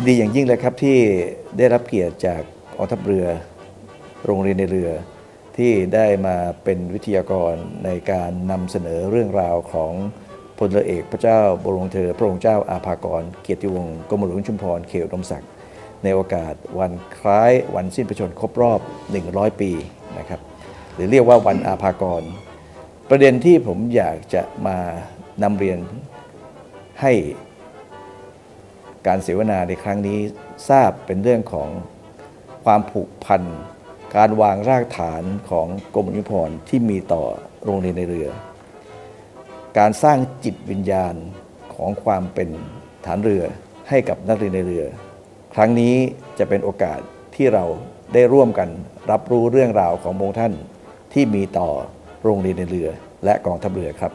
ยินดีอย่างยิ่งเลยครับที่ได้รับเกียรติจากอทัพเรือ โรงเรียนในเรือ ที่ได้มาเป็นวิทยากรในการนำเสนอเรื่องราวของพลเรือเอกพระเจ้าบรมเธอ พระองค์เจ้าอาภากร เกียรติวงศ์กรมหลวงชุมพรเขตดมศักดิ์ในโอกาสวันคล้ายวันสิ้นพระชนม์ครบรอบ 100 ปีนะครับหรือเรียกว่าวันอาภากร ประเด็นที่ผมอยากจะมานำเรียนให้ การเสวนาในครั้งนี้ทราบเป็นเรื่องของความผูกพัน การวางรากฐานของกรมยุพรที่มีต่อโรงเรียนในเรือ การสร้างจิตวิญญาณของความเป็นฐานเรือให้กับนักเรียนในเรือ ครั้งนี้จะเป็นโอกาสที่เราได้ร่วมกันรับรู้เรื่องราวของพระองค์ท่านที่มีต่อโรงเรียนในเรือและกองทัพเรือครับ